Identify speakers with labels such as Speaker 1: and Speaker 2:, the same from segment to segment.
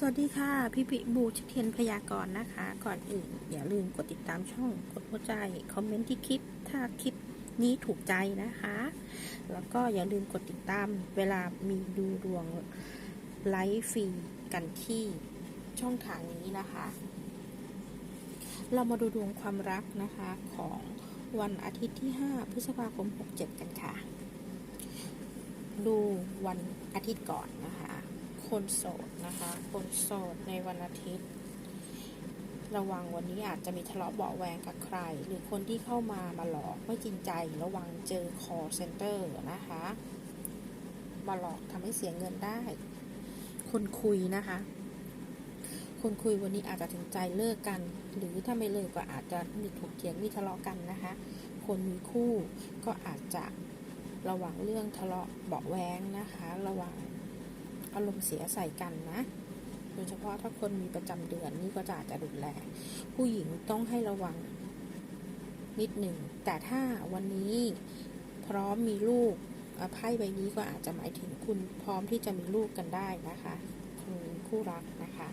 Speaker 1: สวัสดีค่ะ พี่ปิบูชเทียนพยากรณ์นะคะ ก่อนอื่น อย่าลืมกดติดตามช่องกดหัวใจ คอมเมนต์ที่คลิป ถ้าคลิปนี้ถูกใจนะคะ แล้วก็อย่าลืมกดติดตามเวลามีดูดวงไลฟ์ฟรีกันที่ช่องทางนี้นะคะ เรามาดูดวงความรักนะคะของวันอาทิตย์ที่ 5 พฤษภาคม 67 กันค่ะ ดูวันอาทิตย์ก่อนนะคะ คนโสดนะคะ คนโสดในวันอาทิตย์ ระวังวันนี้อาจจะมีทะเลาะเบาะแวงกับใคร หรือคนที่เข้ามามาหลอกไม่จริงใจ ระวังเจอ call center นะคะ มาหลอกทำให้เสียเงินได้ คนคุยนะคะ คนคุยวันนี้อาจจะถึงใจเลิกกัน หรือถ้าไม่เลิกก็อาจจะมีถกเถียงมีทะเลาะกันนะคะ คนมีคู่ก็อาจจะระวังเรื่องทะเลาะเบาะแวงนะคะ ระวัง อารมณ์เสียใส่กันนะ โดยเฉพาะถ้าคนมีประจำเดือนนี่ก็จะอาจจะรุนแรง ผู้หญิงต้องให้ระวังนิดหนึ่ง แต่ถ้าวันนี้พร้อมมีลูกไพ่ใบนี้ก็อาจจะหมายถึงคุณพร้อมที่จะมีลูกกันได้นะคะคุณคู่รักนะคะ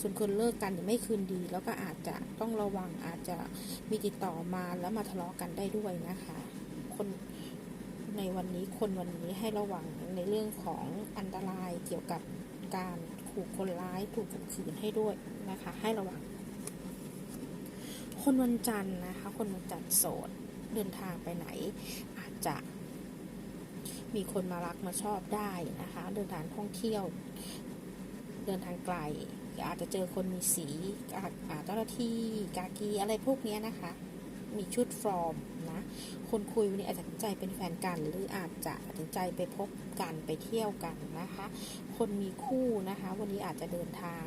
Speaker 1: ส่วนคนเลิกกันยังไม่คืนดี แล้วก็อาจจะต้องระวังอาจจะมีติดต่อมาแล้วมาทะเลาะกันได้ด้วยนะคะ คน ในวันนี้คนวันนี้ให้ระวังในเรื่องของอันตรายเกี่ยวกับการถูกคนร้ายถูกข่มขืนให้ด้วยนะคะ ให้ระวัง คนวันจันทร์นะคะ คนวันจันทร์โสดเดินทางไปไหน อาจจะมีคนมารักมาชอบได้นะคะ เดินทางท่องเที่ยว เดินทางไกลอาจจะเจอคนมีสีอาจเจ้าหน้าที่กากีอะไรพวกนี้นะคะ มีชุดฟอร์ม คนคุยวันนี้อาจจะตัดสินใจเป็นแฟนกัน หรืออาจจะตัดสินใจไปพบกันไปเที่ยวกันนะคะ คนมีคู่นะคะ วันนี้อาจจะเดินทาง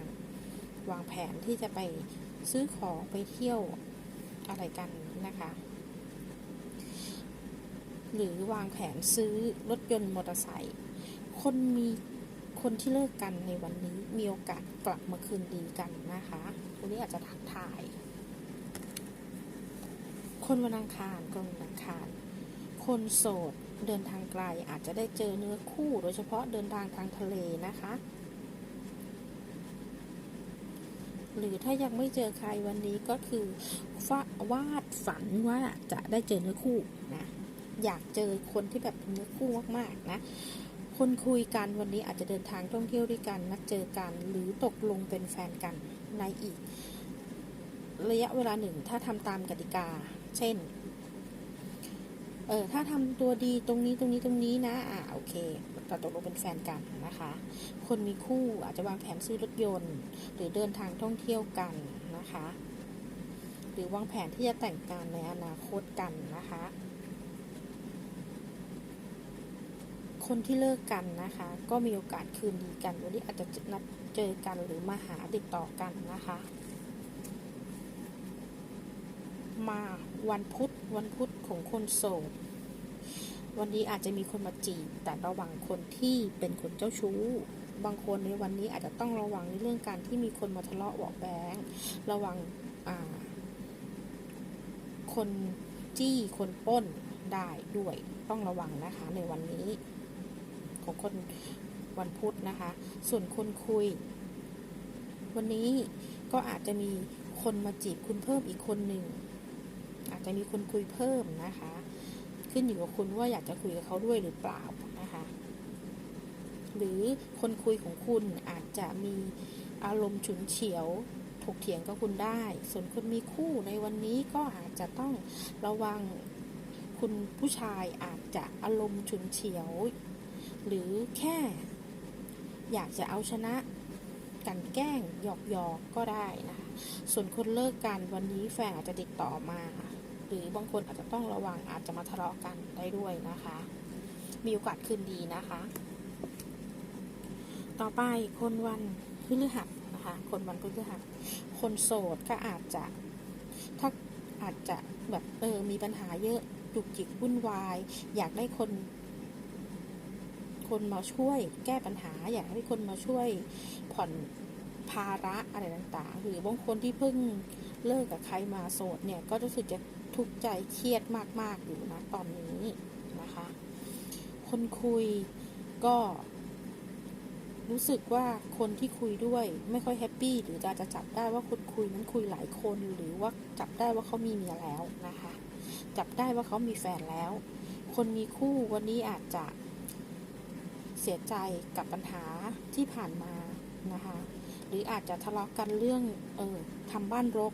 Speaker 1: วางแผนที่จะไปซื้อของไปเที่ยวอะไรกันนะคะ หรือวางแผนซื้อรถยนต์มอเตอร์ไซค์คนมีคนที่เลิกกันในวันนี้มีโอกาสกลับมาคืนดีกันนะคะวันนี้อาจจะทักทาย คนวันอังคารคนวันอังคาร คนโสดเดินทางไกลอาจจะได้เจอเนื้อคู่ โดยเฉพาะเดินทางทางทะเลนะคะ หรือถ้ายังไม่เจอใครวันนี้ก็คือฟาวาดฝันว่าจะได้เจอเนื้อคู่นะอยากเจอคนที่แบบเป็นเนื้อคู่มากๆนะคนคุยกันวันนี้อาจจะเดินทางท่องเที่ยวด้วยกันนัดเจอกัน หรือตกลงเป็นแฟนกันในอีก ระยะเวลาหนึ่งถ้าทำตามกติกา เช่น เออถ้าทำตัวดีตรงนี้ตรงนี้ตรงนี้นะ อ่าโอเคเราตกลงเป็นแฟนกันนะคะ คนมีคู่อาจจะวางแผนซื้อรถยนต์ หรือเดินทางท่องเที่ยวกันนะคะ หรือวางแผนที่จะแต่งงานในอนาคตกันนะคะ คนที่เลิกกันนะคะ ก็มีโอกาสคืนดีกันวันนี้อาจจะนัดเจอกันหรือมาหาติดต่อกันนะคะ มาวันพุธวันพุธของคนโสดวันนี้อาจจะมีคนมาจีบแต่ระวังคนที่เป็นคนเจ้าชู้ บางคนในวันนี้อาจจะต้องระวังในเรื่องการที่มีคนมาทะเลาะเบาแบงระวังคนจี้คนป้นได้ด้วยต้องระวังนะคะในวันนี้ ของคนวันพุธนะคะ ส่วนคนคุย วันนี้ก็อาจจะมีคนมาจีบคุณเพิ่มอีกคนหนึ่ง อาจจะมีคนคุยเพิ่มนะคะ ขึ้นอยู่กับคุณว่าอยากจะคุยกับเขาด้วยหรือเปล่านะคะ หรือคนคุยของคุณอาจจะมีอารมณ์ฉุนเฉียวถกเถียงกับคุณได้ ส่วนคนมีคู่ในวันนี้ก็อาจจะต้องระวังคุณผู้ชายอาจจะอารมณ์ฉุนเฉียว หรือแค่ อยากจะเอาชนะกันแกล้งหยอกหยอกๆก็ได้นะคะส่วนคนเลิกกันวันนี้แฟนอาจจะติดต่อมา หรือบางคนอาจจะต้องระวังอาจจะมาทะเลาะกันได้ด้วยนะคะ มีโอกาสคืนดีนะคะ ต่อไปคนวันพฤหัสนะคะ คนวันพฤหัส คนโสดก็อาจจะถ้าอาจจะแบบเออมีปัญหาเยอะจุกจิกวุ่นวาย อยากได้คน คนมาช่วยแก้ปัญหา อยากให้คนมาช่วยผ่อนภาระอะไรต่างๆ หรือบางคนที่เพิ่งเลิกกับใครมาโสดเนี่ย ก็รู้สึกจะ ทุกข์ใจเครียดมาก ๆ อยู่นะตอนนี้นะคะ คนคุยก็ รู้สึกว่าคนที่คุยด้วย ไม่ค่อยแฮปปี้หรือจะจจะจับได้ว่าคนคุยนั้นคุยหลายคนหรือว่าจับได้ว่าเขามีเมียแล้วนะคะ จับได้ว่าเขามีแฟนแล้ว คนมีคู่วันนี้อาจจะเสียใจกับปัญหาที่ผ่านมานะคะ หรืออาจจะทะเลาะกันเรื่องเออทำบ้านรก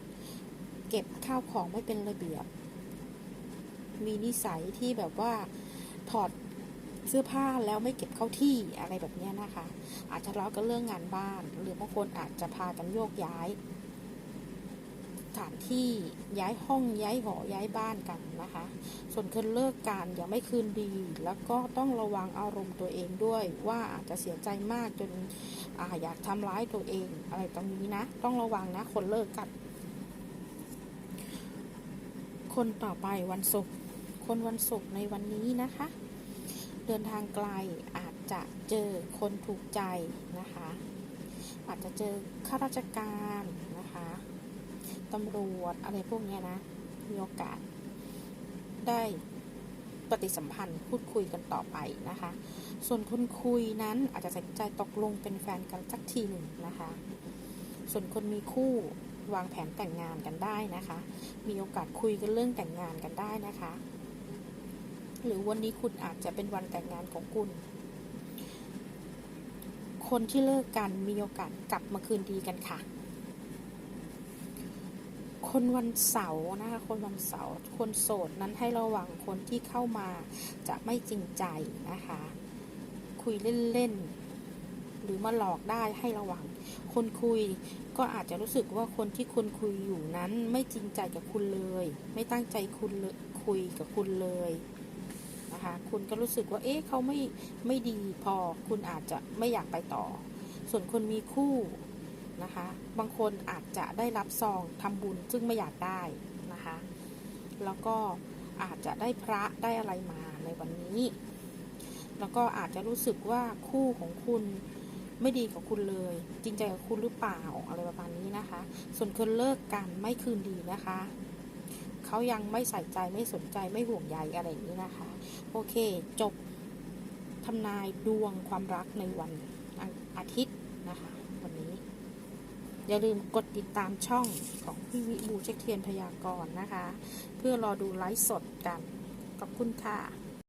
Speaker 1: เก็บข้าวของไม่เป็นระเบียบ มีนิสัยที่แบบว่าถอดเสื้อผ้าแล้วไม่เก็บเข้าที่อะไรแบบนี้นะคะ อาจจะทะเลาะกันเรื่องงานบ้าน หรือบางคนอาจจะพากันโยกย้ายสถานที่ย้ายห้องย้ายหอย้ายบ้านกันนะคะ ส่วนคนเลิกกันยังไม่คืนดี แล้วก็ต้องระวังอารมณ์ตัวเองด้วย ว่าอาจจะเสียใจมากจนออยากทำร้ายตัวเองอะไรตรงนี้นะ ต้องระวังนะคนเลิกกัน คนต่อไปวันศุกร์คนวันศุกร์ในวันนี้นะคะ เดินทางไกลอาจจะเจอคนถูกใจนะคะ อาจจะเจอข้าราชการนะคะตำรวจอะไรพวกนี้นะ มีโอกาส ได้ปฏิสัมพันธ์พูดคุยกันต่อไปนะคะ ส่วนคนคุยนั้นอาจจะตัดสินใจตกลงเป็นแฟนกันสักทีหนึ่งนะคะ ส่วนคนมีคู่ วางแผนแต่งงานกันได้นะคะ มีโอกาสคุยกันเรื่องแต่งงานกันได้นะคะ หรือวันนี้คุณอาจจะเป็นวันแต่งงานของคุณ คนที่เลิกกันมีโอกาสกลับมาคืนดีกันค่ะ คนวันเสาร์นะคะ คนวันเสาร์ คนโสดนั้นให้ระวังคนที่เข้ามาจะไม่จริงใจนะคะ คุยเล่นๆ หรือมาหลอกได้ให้ระวัง คนคุยก็อาจจะรู้สึกว่าคนที่คุณคุยอยู่นั้นไม่จริงใจกับคุณเลย ไม่ตั้งใจคุณคุยกับคุณเลยนะคะคุณก็รู้สึกว่าเอ๊ะเขาไม่ไม่ดีพอคุณอาจจะไม่อยากไปต่อ ส่วนคนมีคู่นะคะ บางคนอาจจะได้รับซองทำบุญซึ่งไม่อยากได้นะคะ แล้วก็อาจจะได้พระได้อะไรมาในวันนี้ แล้วก็อาจจะรู้สึกว่าคู่ของคุณ ไม่ดีกับคุณเลย จริงใจกับคุณหรือเปล่าอะไรประมาณนี้นะคะ ส่วนคนเลิกกันไม่คืนดีนะคะเขายังไม่ใส่ใจไม่สนใจไม่ห่วงใยอะไรอย่างนี้นะคะ โอเค จบทำนายดวงความรักในวันอาทิตย์นะคะ วันนี้ อย่าลืมกดติดตามช่องของพี่วิบูเช็คเทียนพยากรณ์นะคะ เพื่อรอดูไลฟ์สดกันขอบคุณค่ะ